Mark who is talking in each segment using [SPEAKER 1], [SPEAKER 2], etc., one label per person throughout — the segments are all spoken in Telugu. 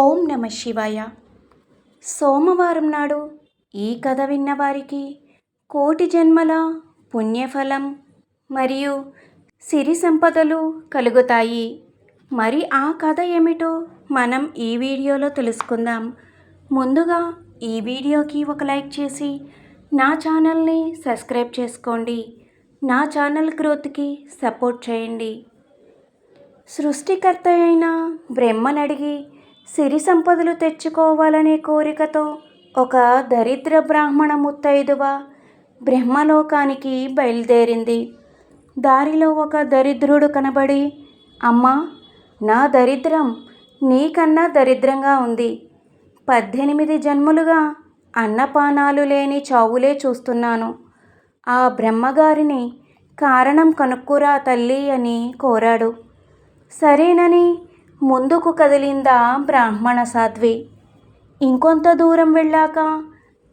[SPEAKER 1] ఓం నమ శివాయ. సోమవారం నాడు ఈ కథ విన్నవారికి కోటి జన్మల పుణ్యఫలం మరియు సిరి సంపదలు కలుగుతాయి. మరి ఆ కథ ఏమిటో మనం ఈ వీడియోలో తెలుసుకుందాం. ముందుగా ఈ వీడియోకి ఒక లైక్ చేసి నా ఛానల్ని సబ్స్క్రైబ్ చేసుకోండి. నా ఛానల్ గ్రోత్కి సపోర్ట్ చేయండి. సృష్టికర్త అయిన బ్రహ్మనడిగి సిరి సంపదలు తెచ్చుకోవాలనే కోరికతో ఒక దరిద్ర బ్రాహ్మణ ముత్తైదువ బ్రహ్మలోకానికి బయలుదేరింది. దారిలో ఒక దరిద్రుడు కనబడి అమ్మా నా దరిద్రం నీకన్నా దరిద్రంగా ఉంది. పద్దెనిమిది జన్మలుగా అన్నపానాలు లేని చావులే చూస్తున్నాను. ఆ బ్రహ్మగారిని కారణం కనుక్కురా తల్లి అని కోరాడు. సరేనని ముందుకు కదిలిందా బ్రాహ్మణ సాధ్వి. ఇంకొంత దూరం వెళ్ళాక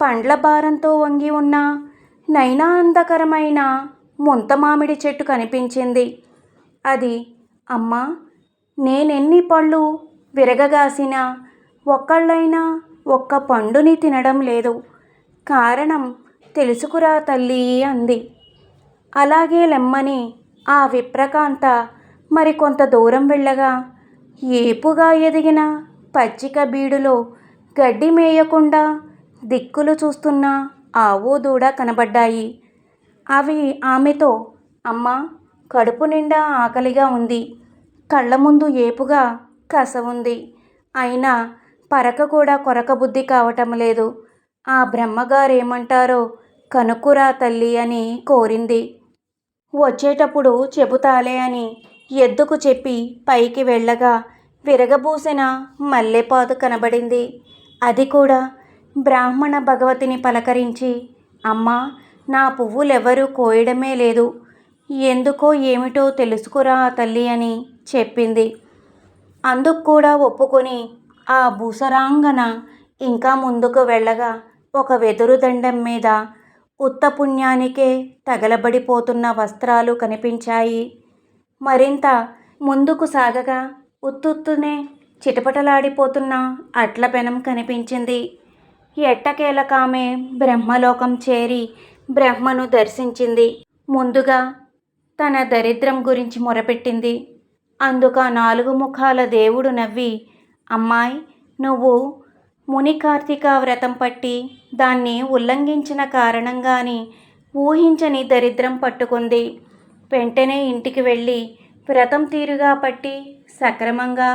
[SPEAKER 1] పండ్ల భారంతో వంగి ఉన్న నయనాందకరమైన ముంత మామిడి చెట్టు కనిపించింది. అది అమ్మా నేనెన్ని పళ్ళు విరగగాసినా ఒక్కళ్ళైనా ఒక్క పండుని తినడం లేదు. కారణం తెలుసుకురా తల్లి అంది. అలాగే లెమ్మని ఆ విప్రకాంత మరికొంత దూరం వెళ్ళగా ఏపుగా ఎదిగిన పచ్చిక బీడులో గడ్డి మేయకుండా దిక్కులు చూస్తున్న ఆవు దూడ కనబడ్డాయి. అవి ఆమెతో అమ్మ కడుపు నిండా ఆకలిగా ఉంది. కళ్ళ ముందు ఏపుగా కస ఉంది. అయినా పరక కూడా కొరక బుద్ధి కావటం లేదు. ఆ బ్రహ్మగారేమంటారో కనుక్కురా తల్లి అని కోరింది. వచ్చేటప్పుడు చెబుతాలే అని ఎద్దుకు చెప్పి పైకి వెళ్ళగా విరగబూసిన మల్లెపాదు కనబడింది. అది కూడా బ్రాహ్మణ భగవతిని పలకరించి అమ్మా నా పువ్వులెవరూ కోయడమే లేదు. ఎందుకో ఏమిటో తెలుసుకురా తల్లి అని చెప్పింది. అందుకు కూడా ఒప్పుకొని ఆ భూసరాంగన ఇంకా ముందుకు వెళ్ళగా ఒక వెదురు దండం మీద ఉత్తపుణ్యానికే తగలబడిపోతున్న వస్త్రాలు కనిపించాయి. మరింత ముందుకు సాగగా ఉత్తుత్తునే చిటపటలాడిపోతున్న అట్ల పెనం కనిపించింది. ఎట్టకేలకామె బ్రహ్మలోకం చేరి బ్రహ్మను దర్శించింది. ముందుగా తన దరిద్రం గురించి మొరపెట్టింది. అందుక నాలుగు ముఖాల దేవుడు నవ్వి అమ్మాయి నువ్వు ముని కార్తీక వ్రతం పట్టి దాన్ని ఉల్లంఘించిన కారణంగాని ఊహించని దరిద్రం పట్టుకుంది. వెంటనే ఇంటికి వెళ్ళి వ్రతం తీరుగా పట్టి సక్రమంగా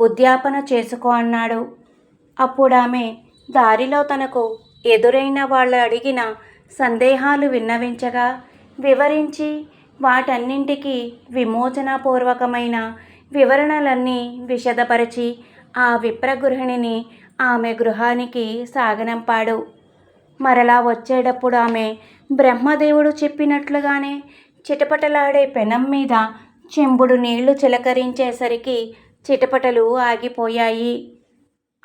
[SPEAKER 1] ఉద్యాపన చేసుకో అన్నాడు. అప్పుడామె దారిలో తనకు ఎదురైన వాళ్ళు అడిగిన సందేహాలు విన్నవించగా వివరించి వాటన్నింటికి విమోచనపూర్వకమైన వివరణలన్నీ విషదపరిచి ఆ విప్రగృహిణిని ఆమె గృహానికి సాగనంపాడు. మరలా వచ్చేటప్పుడు ఆమె బ్రహ్మదేవుడు చెప్పినట్లుగానే చిటపటలాడే పెనం మీద చెంబుడు నీళ్ళు చిలకరించేసరికి చిటపటలు ఆగిపోయాయి.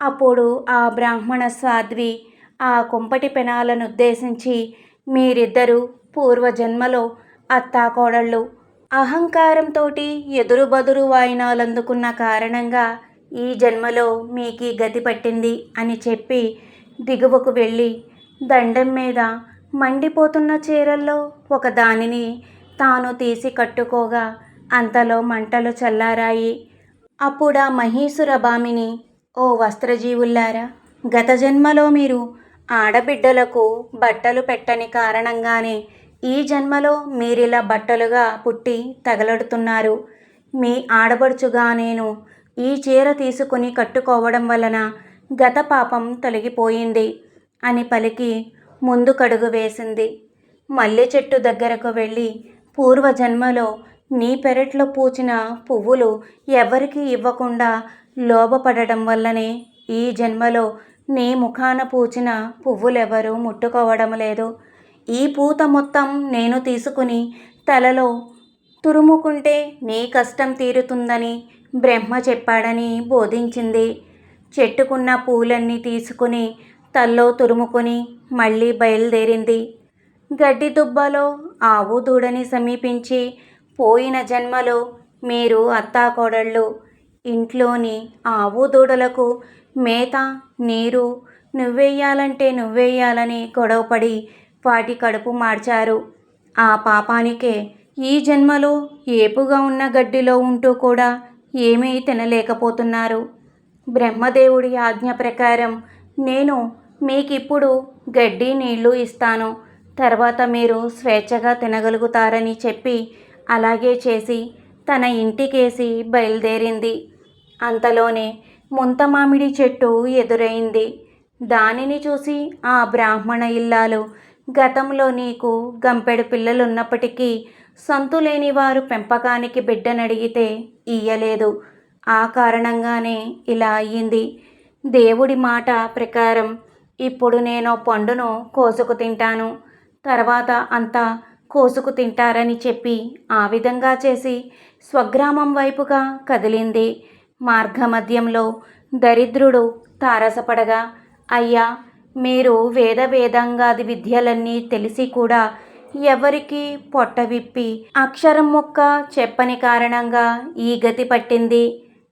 [SPEAKER 1] అప్పుడు ఆ బ్రాహ్మణ సాధ్వి ఆ కుంపటి పెనాలను ఉద్దేశించి మీరిద్దరూ పూర్వజన్మలో అత్తాకోడళ్ళు. అహంకారంతో ఎదురు బదురు వాయినాలందుకున్న కారణంగా ఈ జన్మలో మీకీ గతి పట్టింది అని చెప్పి దిగువకు వెళ్ళి దండం మీద మండిపోతున్న చీరల్లో ఒక దానిని తాను తీసి కట్టుకోగా అంతలో మంటలు చల్లారాయి. అప్పుడా మహీసుర బామిని ఓ వస్త్రజీవుల్లారా! గత జన్మలో మీరు ఆడబిడ్డలకు బట్టలు పెట్టని కారణంగానే ఈ జన్మలో మీరిలా బట్టలుగా పుట్టి తగలడుతున్నారు. మీ ఆడబడుచుగా నేను ఈ చీర తీసుకుని కట్టుకోవడం వలన గత పాపం తొలగిపోయింది అని పలికి ముందు కడుగు వేసింది. మల్లె చెట్టు దగ్గరకు వెళ్ళి పూర్వజన్మలో నీ పెరట్లో పూచిన పువ్వులు ఎవరికి ఇవ్వకుండా లోభపడడం వల్లనే ఈ జన్మలో నీ ముఖాన పూచిన పువ్వులెవరూ ముట్టుకోవడం లేదు. ఈ పూత మొత్తం నేను తీసుకుని తలలో తురుముకుంటే నీ కష్టం తీరుతుందని బ్రహ్మ చెప్పాడని బోధించింది. చెట్టుకున్న పూలన్నీ తీసుకుని తల్లో తురుముకొని మళ్ళీ బయలుదేరింది. గడ్డి దుబ్బలో ఆవు దూడని సమీపించి పోయిన జన్మలో మీరు అత్తాకోడళ్ళు. ఇంట్లోని ఆవు దూడలకు మేత నీరు నువ్వెయ్యాలంటే నువ్వెయ్యాలని గొడవపడి వాటి కడుపు మార్చారు. ఆ పాపానికే ఈ జన్మలో ఏపుగా ఉన్న గడ్డిలో ఉంటూ కూడా ఏమీ తినలేకపోతున్నారు. బ్రహ్మదేవుడి ఆజ్ఞ ప్రకారం నేను మీకిప్పుడు గడ్డి నీళ్ళు ఇస్తాను. తర్వాత మీరు స్వేచ్ఛగా తినగలుగుతారని చెప్పి అలాగే చేసి తన ఇంటికేసి బయలుదేరింది. అంతలోనే ముంత మామిడి చెట్టు ఎదురైంది. దానిని చూసి ఆ బ్రాహ్మణ ఇల్లాలు గతంలో నీకు గంపెడు పిల్లలున్నప్పటికీ సంతులేని వారు పెంపకానికి బిడ్డనడిగితే ఇయ్యలేదు. ఆ కారణంగానే ఇలా అయ్యింది. దేవుడి మాట ప్రకారం ఇప్పుడు నేను పండును కోసుకు తింటాను. తర్వాత అంతా కోసుకు తింటారని చెప్పి ఆ విధంగా చేసి స్వగ్రామం వైపుగా కదిలింది. మార్గమధ్యంలో దరిద్రుడు తారసపడగా అయ్యా మీరు వేద వేదంగాది విద్యలన్నీ తెలిసి కూడా ఎవరికి పొట్ట విప్పి అక్షరం మొక్క చెప్పని కారణంగా ఈ గతి పట్టింది?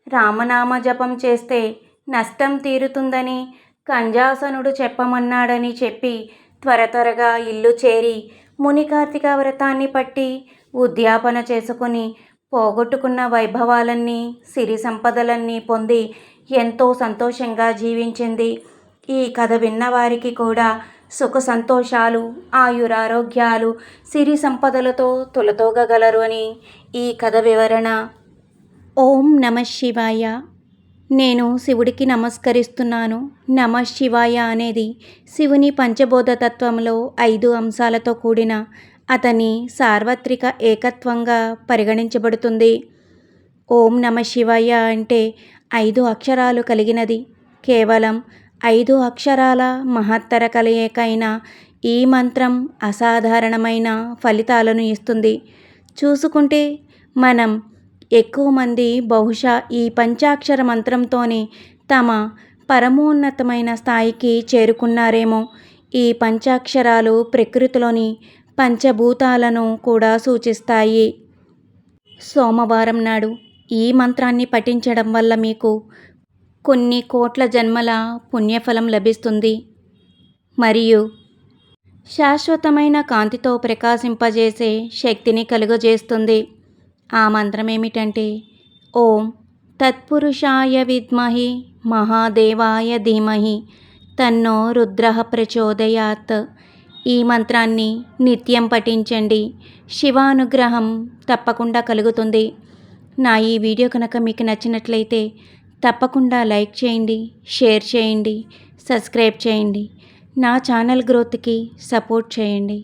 [SPEAKER 1] రామనామ జపం చేస్తే నష్టం తీరుతుందని కంజాసనుడు చెప్పమన్నాడని చెప్పి త్వర త్వరగా ఇల్లు చేరి మునికార్తిక వ్రతాన్ని పట్టి ఉద్యాపన చేసుకుని పోగొట్టుకున్న వైభవాలన్నీ సిరి సంపదలన్నీ పొంది ఎంతో సంతోషంగా జీవించింది. ఈ కథ విన్నవారికి కూడా సుఖ సంతోషాలు ఆయురారోగ్యాలు సిరి సంపదలతో తొలతోగగలరు అని ఈ కథ వివరణ. ఓం నమ శివాయ. నేను శివుడికి నమస్కరిస్తున్నాను. నమ శివాయ అనేది శివుని పంచబోధ తత్వంలో ఐదు అంశాలతో కూడిన అతని సార్వత్రిక ఏకత్వంగా పరిగణించబడుతుంది. ఓం నమ శివాయ అంటే ఐదు అక్షరాలు కలిగినది. కేవలం ఐదు అక్షరాల మహత్తర కలయికైన ఈ మంత్రం అసాధారణమైన ఫలితాలను ఇస్తుంది. చూసుకుంటే మనం ఎక్కువ మంది బహుశా ఈ పంచాక్షర మంత్రంతోనే తమ పరమోన్నతమైన స్థాయికి చేరుకున్నారేమో. ఈ పంచాక్షరాలు ప్రకృతిలోని పంచభూతాలను కూడా సూచిస్తాయి. సోమవారం నాడు ఈ మంత్రాన్ని పఠించడం వల్ల మీకు కొన్ని కోట్ల జన్మల పుణ్యఫలం లభిస్తుంది. మరియు శాశ్వతమైన కాంతితో ప్రకాశింపజేసే శక్తిని కలుగజేస్తుంది. ఆ మంత్రం ఏమిటంటే ఓం తత్పురుషాయ విద్మహి మహాదేవాయ ధీమహి తన్నో రుద్ర ప్రచోదయాత్. ఈ మంత్రాన్ని నిత్యం పఠించండి. శివానుగ్రహం తప్పకుండా కలుగుతుంది. నా ఈ వీడియో కనుక మీకు నచ్చినట్లయితే తప్పకుండా లైక్ చేయండి షేర్ చేయండి సబ్స్క్రైబ్ చేయండి. నా ఛానల్ గ్రోత్కి సపోర్ట్ చేయండి.